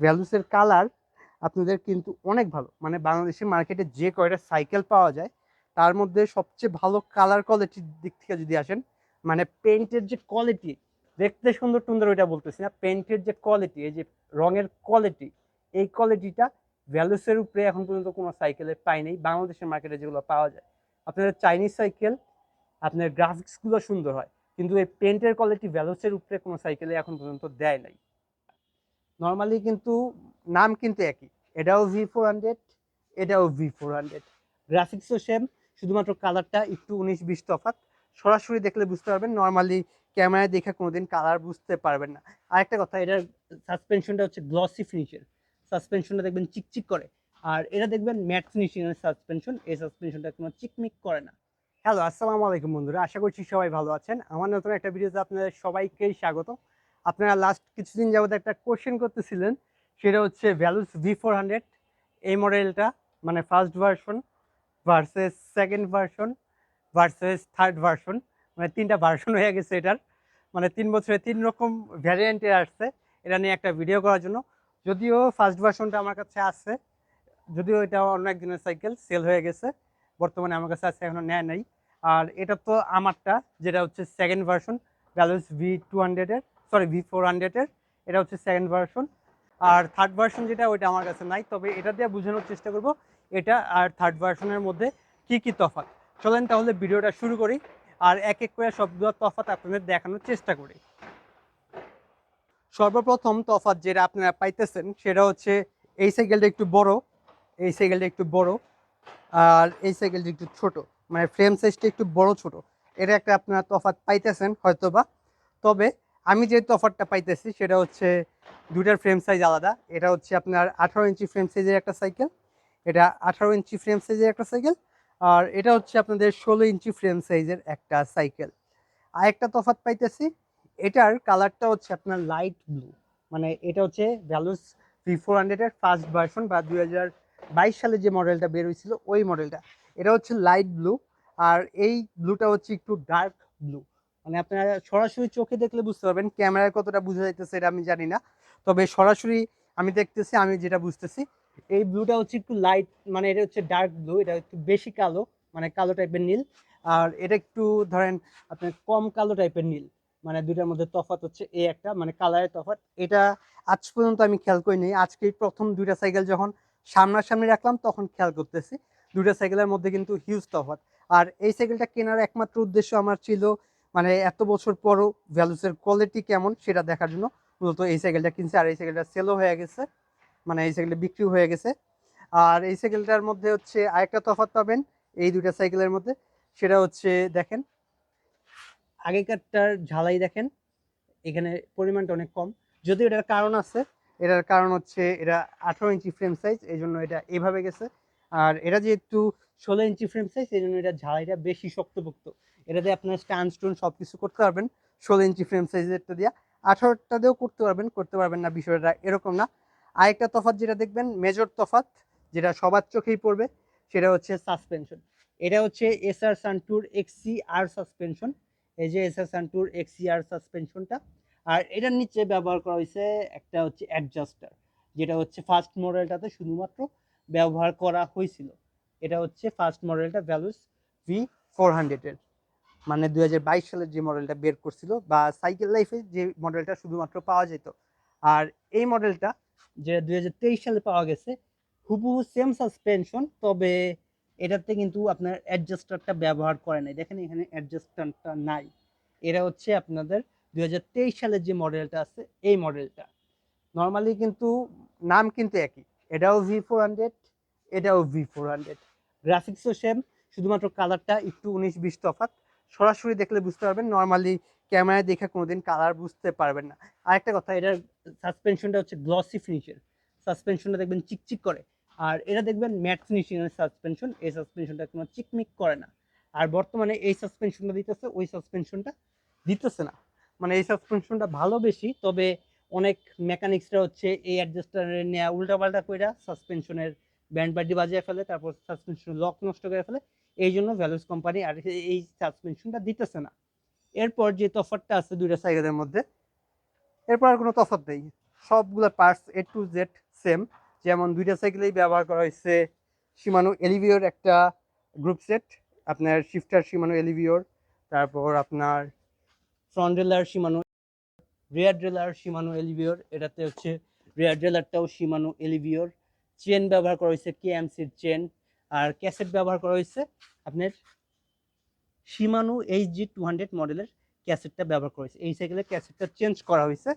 ভ্যালুসের colour আপনাদের কিন্তু অনেক ভালো। মানে বাংলাদেশের মার্কেটে যে কয়টা সাইকেল পাওয়া যায়, তার মধ্যে সবচেয়ে ভালো কালার কোয়ালিটির দিক থেকে যদি আসেন মানে পেন্টের যে কোয়ালিটি দেখতে সুন্দর সুন্দর ওইটা বলতেছি না পেন্টের যে কোয়ালিটি এই যে রঙের কোয়ালিটি এই কোয়ালিটিটা ভ্যালুসের উপরে এখন পর্যন্ত কোনো সাইকেলে পাই নাই, বাংলাদেশের মার্কেটে যেগুলো পাওয়া যায়। আপনাদের চাইনিজ সাইকেল আপনার গ্রাফিক্সগুলো সুন্দর হয়, কিন্তু এই পেন্টের কোয়ালিটি ভ্যালুসের উপরে কোনো সাইকেলে এখন পর্যন্ত দেয় নাই। নর্মালি কিন্তু নাম কিন্তু একই। এটাও ভি ফোর হান্ড্রেড এটাও ভি ফোর হান্ড্রেড গ্রাফিক্সও সেম শুধুমাত্র কালারটা একটু উনিশ বিশ তফাৎ। সরাসরি দেখলে বুঝতে পারবেন নর্মালি ক্যামেরায় দেখে কোনোদিন কালার বুঝতে পারবেন না। আরেকটা কথা, এটার সাসপেনশনটা হচ্ছে গ্লসি ফিনিশের সাসপেনশনটা দেখবেন চিকচিক করে। আর এটা দেখবেন ম্যাট ফিনিশিং সাসপেনশন এই সাসপেনশনটা কোনো চিকমিক করে না। হ্যালো আসসালামু আলাইকুম বন্ধুরা, আশা করছি সবাই ভালো আছেন। আমার নতুন একটা ভিডিওতে আপনাদের সবাইকেই স্বাগত আপনারা লাস্ট কিছুদিন যাবত একটা কোশ্চেন করতেছিলেন, সেটা হচ্ছে ভ্যালুস ভি ফোর হান্ড্রেড এই মডেলটা মানে first version versus second version versus third version মানে তিনটা ভার্সন হয়ে গেছে এটার। মানে তিন বছরে তিন রকম ভ্যারিয়েন্টে আসছে, এটা নিয়ে একটা ভিডিও করার জন্য। যদিও ফার্স্ট ভার্সনটা আমার কাছে আছে, যদিও এটা অন্য একদিনের সাইকেল সেল হয়ে গেছে, বর্তমানে আমার কাছে আছে এখনও নেয় নাই। আর এটা তো আমারটা, যেটা হচ্ছে second version Veloce V two হান্ড্রেডের সরি ভি ফোর হান্ড্রেডের এটা হচ্ছে সেকেন্ড ভার্সন আর থার্ড ভার্সন যেটা, ওইটা আমার কাছে নাই। তবে এটা দিয়ে বোঝানোর চেষ্টা করব, এটা আর থার্ড ভার্সনের মধ্যে কি কি তফাৎ। চলেন তাহলে ভিডিওটা শুরু করি, আর এক এক করে সবগুলো তফাৎ আপনাদের দেখানোর চেষ্টা করি। সর্বপ্রথম তফাৎ যেটা আপনারা পাইতেছেন, সেটা হচ্ছে এই সাইকেলটা একটু বড়, এই সাইকেলটা একটু বড়, আর এই সাইকেলটা একটু ছোট। মানে ফ্রেম সাইজটা একটু বড় ছোট। এটা একটা আপনারা তফাৎ পাইতেছেন হয়তোবা। তবে আমি যে তফাৎটা পাইতেছি সেটা হচ্ছে দুটার ফ্রেম সাইজ আলাদা। এটা হচ্ছে আপনার আঠারো ইঞ্চি ফ্রেম সাইজের একটা সাইকেল এটা আঠারো ইঞ্চি ফ্রেম সাইজের একটা সাইকেল আর এটা হচ্ছে আপনাদের ষোলো ইঞ্চি ফ্রেম সাইজের একটা সাইকেল আর একটা তফাৎ পাইতেছি, এটার কালারটা হচ্ছে আপনার লাইট ব্লু মানে এটা হচ্ছে ভ্যালুস ভি ফোর হান্ড্রেডের ফার্স্ট ভার্সন বা দুই হাজার বাইশ সালে যে মডেলটা বের হয়েছিল, ওই মডেলটা এটা হচ্ছে লাইট ব্লু আর এই ব্লুটা হচ্ছে একটু ডার্ক ব্লু মানে আপনারা সরাসরি চোখে দেখলে বুঝতে পারবেন ক্যামেরায় কতটা বোঝা যাইতেছে এটা আমি জানি না। তবে সরাসরি আমি দেখতেছি, আমি যেটা বুঝতেছি, এই ব্লুটা হচ্ছে একটু লাইট মানে এটা হচ্ছে ডার্ক ব্লু এটা একটু বেশি কালো মানে কালো টাইপের নীল। আর এটা একটু ধরেন আপনার কম কালো টাইপের নীল মানে দুইটার মধ্যে তফাৎ হচ্ছে এই একটা মানে কালারের তফাৎ। এটা আজ পর্যন্ত আমি খেয়াল করি করিনি, আজকে প্রথম দুইটা সাইকেল যখন সামনাসামনি রাখলাম তখন খেয়াল করতেছি। দুইটা সাইকেলের মধ্যে কিন্তু হিউজ তফাৎ। আর এই সাইকেলটা কেনার একমাত্র উদ্দেশ্য আমার ছিল মানে এত বছর পরও ভ্যালুসের কোয়ালিটি কেমন সেটা দেখার জন্য মূলত এই সাইকেলটা কিনছে আর এই সাইকেলটা সেলও হয়ে গেছে। মানে এই সাইকেলটা বিক্রি হয়ে গেছে। আর এই সাইকেলটার মধ্যে হচ্ছে আরেকটা তফাৎ পাবেন এই দুইটা সাইকেলের মধ্যে। সেটা হচ্ছে দেখেন, আগেকারটার ঝালাই দেখেন, এখানে পরিমাণটা অনেক কম। যদিও এটার কারণ আছে, এটার কারণ হচ্ছে এটা আঠারো ইঞ্চি ফ্রেম সাইজ এই জন্য এটা এভাবে গেছে। আর এটা যেহেতু ষোলো ইঞ্চি ফ্রেম সাইজ এই জন্য এটা ঝালাইটা বেশি শক্তপোক্ত। এটাতে আপনার স্ট্যান্ড স্টোন সব কিছু করতে পারবেন। ষোলো ইঞ্চি ফ্রেম সাইজেরটা দিয়ে। আঠারোটা দিয়েও করতে পারবেন করতে পারবেন না বিষয়টা এরকম না। আরেকটা তফাৎ যেটা দেখবেন মেজর তফাৎ যেটা সবার চোখেই পড়বে, সেটা হচ্ছে সাসপেনশন এটা হচ্ছে এসআর সানটুর এক্সি আর সাসপেনশন এই যে এসআর সানটুর এক্সি আর সাসপেনশনটা আর এটার নিচে ব্যবহার করা হয়েছে একটা হচ্ছে অ্যাডজাস্টার যেটা হচ্ছে ফার্স্ট মডেলটাতে শুধুমাত্র ব্যবহার করা হয়েছিল। এটা হচ্ছে ফার্স্ট মডেলটা ভ্যালুস ভি ফোর হান্ড্রেডের মানে দু হাজার বাইশ সালের যে মডেলটা বের করছিল বা সাইকেল লাইফে যে মডেলটা শুধুমাত্র পাওয়া যেত। আর এই মডেলটা যেটা দুই সালে পাওয়া গেছে, হুবহু সেম সাসপেনশন তবে এটাতে কিন্তু আপনার অ্যাডজাস্টারটা ব্যবহার করে নাই। দেখেন এখানে অ্যাডজাস্টারটা নাই। এটা হচ্ছে আপনাদের দুই হাজার তেইশ সালের যে মডেলটা আছে, এই মডেলটা। নর্মালি কিন্তু নাম কিন্তু একই। এটাও ভি ফোর হান্ড্রেড এটাও ভি ফোর হান্ড্রেড গ্রাফিক্সও সেম শুধুমাত্র কালারটা একটু উনিশ বিশ তফাৎ। সরাসরি দেখলে বুঝতে পারবেন নর্মালি ক্যামেরায় দেখে কোনোদিন কালার বুঝতে পারবেন না। আরেকটা কথা, এটার সাসপেনশনটা হচ্ছে গ্লসি ফিনিশের সাসপেনশনটা দেখবেন চিকচিক করে। আর এটা দেখবেন ম্যাট ফিনিশিং এর সাসপেনশন এই সাসপেনশনটা কোনো চিকমিক করে না। আর বর্তমানে এই সাসপেনশনটা দিতেছে, ওই সাসপেনশনটা দিতেছে না। মানে এই সাসপেনশনটা ভালো বেশি, তবে অনেক মেকানিক্সরা হচ্ছে এই অ্যাডজাস্টারের নেওয়া উল্টাপাল্টা কইরা সাসপেনশনের ব্যান্ড পার্টি বাজিয়ে ফেলে, তারপর সাসপেনশন লক নষ্ট করে ফেলে। এই জন্য ভ্যালুস কোম্পানি আর এই সাসপেনশনটা দিতেছে না। এরপর যে তফাতটা আছে দুইটা সাইকেলের মধ্যে, এরপর আর কোনো তফাৎ নেই। সবগুলো parts A to Z same যেমন দুইটা সাইকেলেই ব্যবহার করা হয়েছে সীমানো এলিভিওর একটা গ্রুপ সেট আপনার শিফটার সীমানো এলিভিওর তারপর আপনার ফ্রন্ট ড্রেলার সীমানো রেয়ার ড্রেলার সীমানো এলিভিওর এটাতে হচ্ছে রেয়ার ড্রেলারটাও সীমানো এলিভিওর চেন ব্যবহার করা হয়েছে কে কেএমসির চেন আর ক্যাসেট ব্যবহার করা হয়েছে। আপনার Shimano H G two hundred মডেলের ক্যাসেটটা ব্যবহার করেছে এই সাইকেলের ক্যাসেটটা চেঞ্জ করা হয়েছে।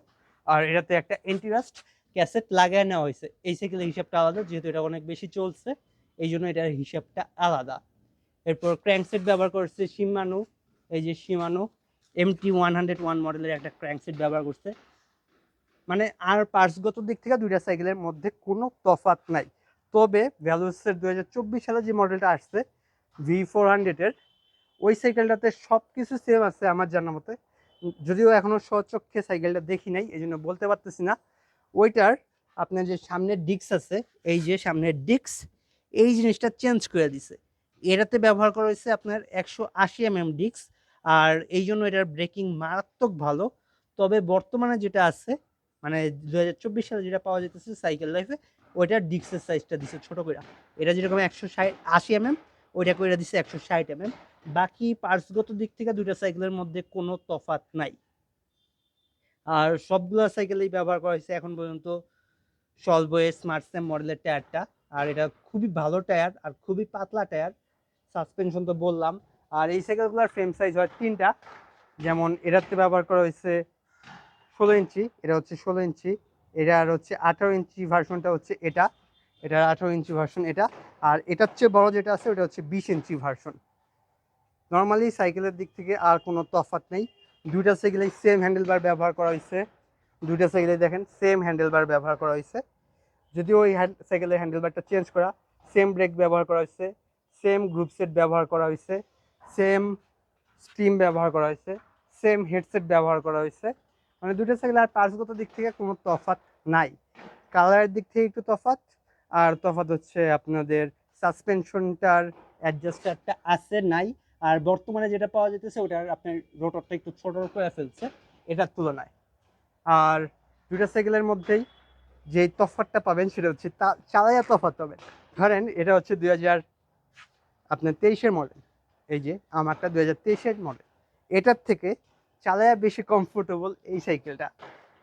আর এটাতে একটা এন্টিরাস্ট ক্যাসেট লাগায় নেওয়া হয়েছে। এই সাইকেলের হিসাবটা আলাদা, যেহেতু এটা অনেক বেশি চলছে, এই জন্য এটার হিসাবটা আলাদা। এরপর ক্র্যাঙ্কসেট ব্যবহার করছে সীমানো এই যে Shimano MT one hundred one মডেলের একটা ক্র্যাঙ্কসেট ব্যবহার করছে। মানে আর পার্সগত দিক থেকে দুইটা সাইকেলের মধ্যে কোনো তফাৎ নাই। তবে ভ্যালুসের দু হাজার চব্বিশ সালে যে মডেলটা আসছে ভি ফোর হান্ড্রেডের ওই সাইকেলটাতে সব কিছু সেম আছে আমার জানা মতে। যদিও এখনও স্বচক্ষে সাইকেলটা দেখি নাই এই জন্য বলতে পারতেছি না। ওইটার আপনার যে সামনের ডিক্স আছে, এই যে সামনের ডিক্স এই জিনিসটা চেঞ্জ করে দিছে। এটাতে ব্যবহার করা হয়েছে আপনার একশো আশি এম এম ডিক্স আর এই জন্য এটার ব্রেকিং মারাত্মক ভালো। তবে বর্তমানে যেটা আছে মানে দু হাজার চব্বিশ সালে যেটা পাওয়া যেতেছে সাইকেল লাইফে ওইটার ডিক্সের সাইজটা দিছে ছোট করে এটা যেরকম একশো ষাট আশি এম এম ওইটা করে দিছে একশো ষাট এম এম বাকি পার্টসগত দিক থেকে দুইটা সাইকেলের মধ্যে কোনো তফাৎ নাই। আর সবগুলো সাইকেলেই ব্যবহার করা হয়েছে এখন পর্যন্ত সলবয়ে স্মার্ট স্যাম মডেলের টায়ারটা আর এটা খুবই ভালো টায়ার আর খুবই পাতলা টায়ার সাসপেনশন তো বললাম। আর এই সাইকেলগুলোর ফ্রেম সাইজ হয় তিনটা। যেমন এটাতে ব্যবহার করা হয়েছে ষোলো ইঞ্চি, এটা হচ্ছে ষোলো ইঞ্চি, এটা আর হচ্ছে আঠারো ইঞ্চি ভার্সনটা হচ্ছে এটা। এটার আঠারো ইঞ্চি ভার্সন এটা। আর এটার চেয়ে বড় যেটা আছে, ওটা হচ্ছে বিশ ইঞ্চি ভার্সন নর্মালি সাইকেলের দিক থেকে আর কোনো তফাৎ নেই। দুইটা সাইকেলেই সেম হ্যান্ডেলবার ব্যবহার করা হয়েছে দুইটা সাইকেলে দেখেন সেম হ্যান্ডেলবার ব্যবহার করা হয়েছে যদিও ওই হ্যান্ড সাইকেলের হ্যান্ডেলবারটা চেঞ্জ করা সেম ব্রেক ব্যবহার করা হয়েছে সেম গ্রুপ সেট ব্যবহার করা হয়েছে সেম স্টিম ব্যবহার করা হয়েছে সেম হেডসেট ব্যবহার করা হয়েছে মানে দুটো সাইকেল আর পার্সগত দিক থেকে কোনো তফাৎ নাই। কালারের দিক থেকে একটু তফাৎ আর তফাৎ হচ্ছে আপনাদের সাসপেনশনটার অ্যাডজাস্টারটা আছে, নাই। আর বর্তমানে যেটা পাওয়া যেতেছে ওটার আপনার রোটরটা একটু ছোট করে ফেলছে, এটার তুলনায়। আর দুটা সাইকেলের মধ্যেই যে তফাতটা পাবেন, সেটা হচ্ছে তা চালাইয়া তফাত পাবেন। ধরেন, এটা হচ্ছে দুই হাজার, আপনার তেইশের মডেল এই যে, আমারটা দুই হাজার তেইশের মডেল এটার থেকে চালায়া বেশি কমফোর্টেবল এই সাইকেলটা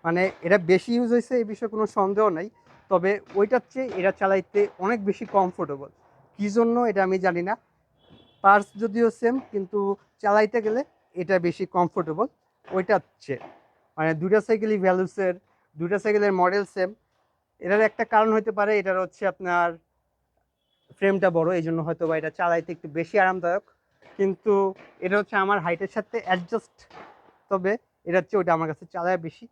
মানে এটা বেশি ইউজ হয়েছে এই বিষয়ে কোনো সন্দেহ নাই। তবে ওইটার চেয়ে এটা চালাইতে অনেক বেশি কমফোর্টেবল কী জন্য এটা আমি জানি না। পার্স যদিও সেম কিন্তু চালাইতে গেলে এটা বেশি কমফোর্টেবল ওইটার চেয়ে। মানে দুটা সাইকেলই ভ্যালুসের দুটা সাইকেলের মডেল সেম এটার একটা কারণ হতে পারে, এটার হচ্ছে আপনার ফ্রেমটা বড় এই জন্য হয়তো বা এটা চালাইতে একটু বেশি আরামদায়ক। কিন্তু এটা হচ্ছে আমার হাইটের সাথে অ্যাডজাস্ট তবে এটা হচ্ছে ওটা আমার কাছে চালায় বেশি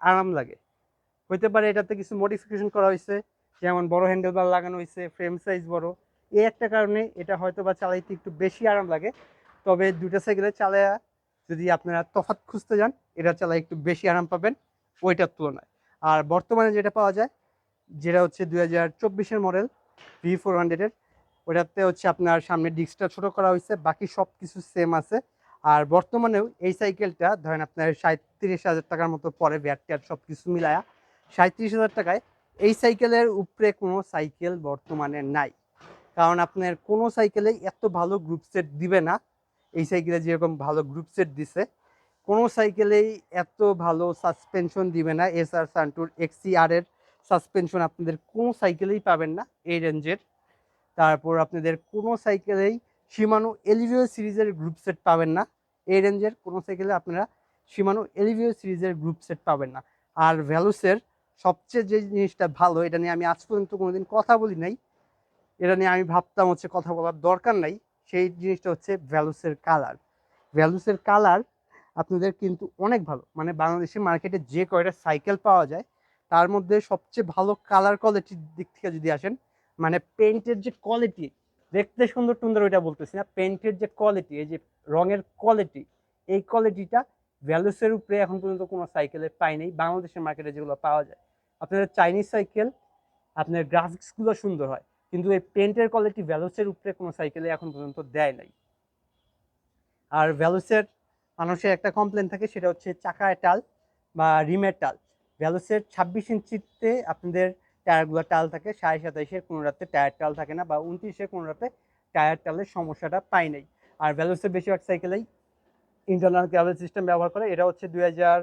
আরাম লাগে। হইতে পারে এটাতে কিছু মডিফিকেশন করা হয়েছে যেমন বড় হ্যান্ডেলবার লাগানো হয়েছে ফ্রেম সাইজ বড়। এই একটা কারণে এটা হয়তো বা চালাইতে একটু বেশি আরাম লাগে, তবে দুটা সাইকেলে চালায়া যদি আপনারা তফাৎ খুঁজতে যান, এটা চালাই একটু বেশি আরাম পাবেন ওইটার তুলনায়। আর বর্তমানে যেটা পাওয়া যায়, যেটা হচ্ছে দুই হাজার চব্বিশের মডেল ভি ফোর হান্ড্রেডের ওটাতে হচ্ছে আপনার সামনে ডিস্কটা ছোট করা হয়েছে বাকি সব কিছু সেম আছে। আর বর্তমানেও এই সাইকেলটা ধরেন আপনার সাঁত্রিশ হাজার টাকার মতো পরে ব্যাট ট্যাট সব কিছু মিলায়া সাঁত্রিশ হাজার টাকায় এই সাইকেলের উপরে কোনো সাইকেল বর্তমানে নাই। কারণ আপনার কোনো সাইকেলে এত ভালো গ্রুপ সেট দিবে না। এই সাইকেলে যেরকম ভালো গ্রুপ সেট দিছে, কোনো সাইকেলেই এত ভালো সাসপেনশন দিবে না। এস আর সান্টুর এক্সিআর এর সাসপেনশন আপনাদের কোনো সাইকেলেই পাবেন না এই রেঞ্জের তারপর আপনাদের কোনো সাইকেলেই সীমানো এলিভিও সিরিজের গ্রুপ সেট পাবেন না। এই রেঞ্জের কোনো সাইকেলে আপনারা সীমানো এলিভিও সিরিজের গ্রুপ সেট পাবেন না। আর ভ্যালুসের সবচেয়ে যে জিনিসটা ভালো, এটা নিয়ে আমি আজ পর্যন্ত কোনোদিন কথা বলি নাই। এটা নিয়ে আমি ভাবতাম হচ্ছে কথা বলার দরকার নাই। সেই জিনিসটা হচ্ছে ভ্যালুসের কালার ভ্যালুসের কালার আপনাদের কিন্তু অনেক ভালো। মানে বাংলাদেশের মার্কেটে যে কয়টা সাইকেল পাওয়া যায়, তার মধ্যে সবচেয়ে ভালো কালার কোয়ালিটির দিক থেকে যদি আসেন মানে পেন্টের যে কোয়ালিটি দেখতে সুন্দর সুন্দর ওইটা বলতেছি না পেন্টের যে কোয়ালিটি এই যে রঙের কোয়ালিটি এই কোয়ালিটিটা ভ্যালুসের উপরে এখন পর্যন্ত কোনো সাইকেলের পাই নেই। বাংলাদেশের মার্কেটে যেগুলো পাওয়া যায়। আপনাদের চাইনিজ সাইকেল আপনার গ্রাফিক্সগুলো সুন্দর হয়, কিন্তু এই পেন্টের কোয়ালিটি ভ্যালুসের উপরে কোনো সাইকেলে এখন পর্যন্ত দেয় নাই। আর ভ্যালুসের মানুষের একটা কমপ্লেন থাকে, সেটা হচ্ছে চাকায় টাল বা রিমের টাল। ভ্যালোসের ছাব্বিশ ইঞ্চিতে আপনাদের টায়ারগুলো টাল থাকে, সাড়ে সাতাইশের কোনো রাতে টায়ার টাল থাকে না, বা উনত্রিশের কোনো রাতে টায়ার টালের সমস্যাটা পাই নাই। আর ভ্যালোসের বেশিরভাগ সাইকেলেই ইন্টারনাল ক্যাবেল সিস্টেম ব্যবহার করে, এটা হচ্ছে দুই হাজার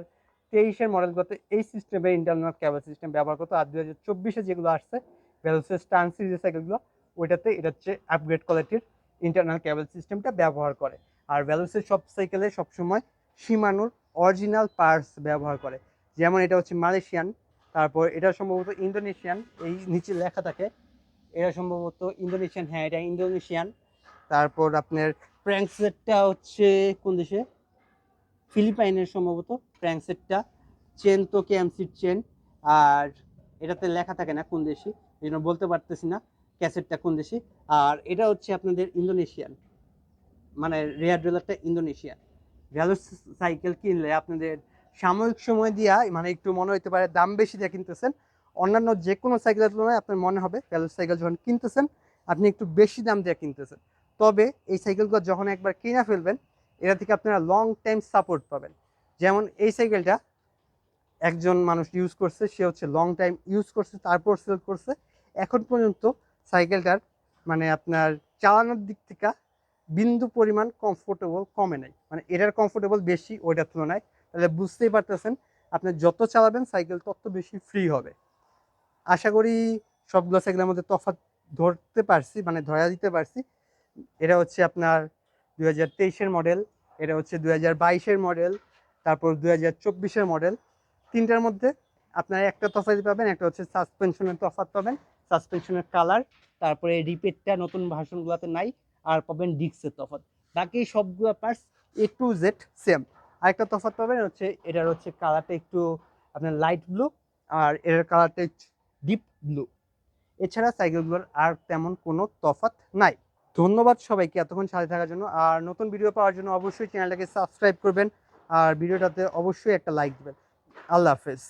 তেইশের মডেলগুলোতে এই সিস্টেমে ইন্টারনাল ক্যাবেল সিস্টেম ব্যবহার করতো। আর দুই হাজার চব্বিশে যেগুলো আসছে ভ্যালোসের স্টান সিরিজের সাইকেলগুলো ওইটাতে এটা হচ্ছে আপগ্রেড কোয়ালিটির ইন্টারনাল ক্যাবেল সিস্টেমটা ব্যবহার করে। আর ভ্যালোসের সব সাইকেলে সবসময় সীমানুর অরিজিনাল পার্টস ব্যবহার করে। যেমন এটা হচ্ছে মালয়েশিয়ান, তারপর এটা সম্ভবত ইন্দোনেশিয়ান, এই নিচে লেখা থাকে, এটা সম্ভবত ইন্দোনেশিয়ান হ্যাঁ এটা ইন্দোনেশিয়ান। তারপর আপনার প্র্যাঙ্কসেটটা হচ্ছে কোন দেশে? ফিলিপাইনের সম্ভবত প্র্যাঙ্কসেটটা চেন তো কেএমসির চেন আর এটাতে লেখা থাকে না কোন দেশি, এই জন্য বলতে পারতেছি না ক্যাসেটটা কোন দেশি, আর এটা হচ্ছে আপনাদের ইন্দোনেশিয়ান মানে রেয়ার ড্রেলারটা ইন্দোনেশিয়ান। ভ্যালু সাইকেল কিনলে আপনাদের সাময়িক সময় দিয়া মানে একটু মনে হতে পারে দাম বেশি দিয়ে কিনতেছেন, অন্যান্য যে কোনো সাইকেলের তুলনায় আপনার মনে হবে ভ্যালু সাইকেল যখন কিনতেছেন, আপনি একটু বেশি দাম দিয়ে কিনতেছেন। তবে এই সাইকেলগুলো যখন একবার কিনে ফেলবেন এটা থেকে আপনারা লং টাইম সাপোর্ট পাবেন। যেমন এই সাইকেলটা একজন মানুষ ইউজ করছে, সে হচ্ছে লং টাইম ইউজ করছে, তারপর সেল করছে। এখন পর্যন্ত সাইকেলটার মানে আপনার চালানোর দিক থেকে বিন্দু পরিমাণ কমফোর্টেবল কমে নাই। মানে এটার কমফোর্টেবল বেশি, ওইটার তুলনায়। তাহলে বুঝতেই পারতেছেন, আপনি যত চালাবেন সাইকেল তত বেশি ফ্রি হবে। আশা করি সবগুলো সাইকেলের মধ্যে তফাৎ ধরতে পারছি মানে ধরা দিতে পারছি। এটা হচ্ছে আপনার দু হাজার মডেল এটা হচ্ছে দুই হাজার বাইশের মডেল, তারপর দুই হাজার চব্বিশের মডেল। তিনটার মধ্যে আপনারা একটা তফাৎ পাবেন, একটা হচ্ছে সাসপেনশনের তফাৎ পাবেন, সাসপেনশনের কালার, তারপরে রিপেটটা নতুন ভার্সনগুলোতে নাই, আর পাবেন ডিক্সের তফাৎ। বাকি সবগুলো parts A to Z same আরেকটা তফাৎ পাবেন হচ্ছে, এটার হচ্ছে কালারটা একটু আপনার লাইট ব্লু আর এটার কালারটা ডিপ ব্লু এছাড়া সাইকেলগুলোর আর তেমন কোনো তফাৎ নাই। ধন্যবাদ সবাইকে এতক্ষণ সাথে থাকার জন্য। আর নতুন ভিডিও পাওয়ার জন্য অবশ্যই চ্যানেলটাকে সাবস্ক্রাইব করবেন। আর ভিডিওটাতে অবশ্যই একটা লাইক দেবেন। আল্লাহ হাফেজ।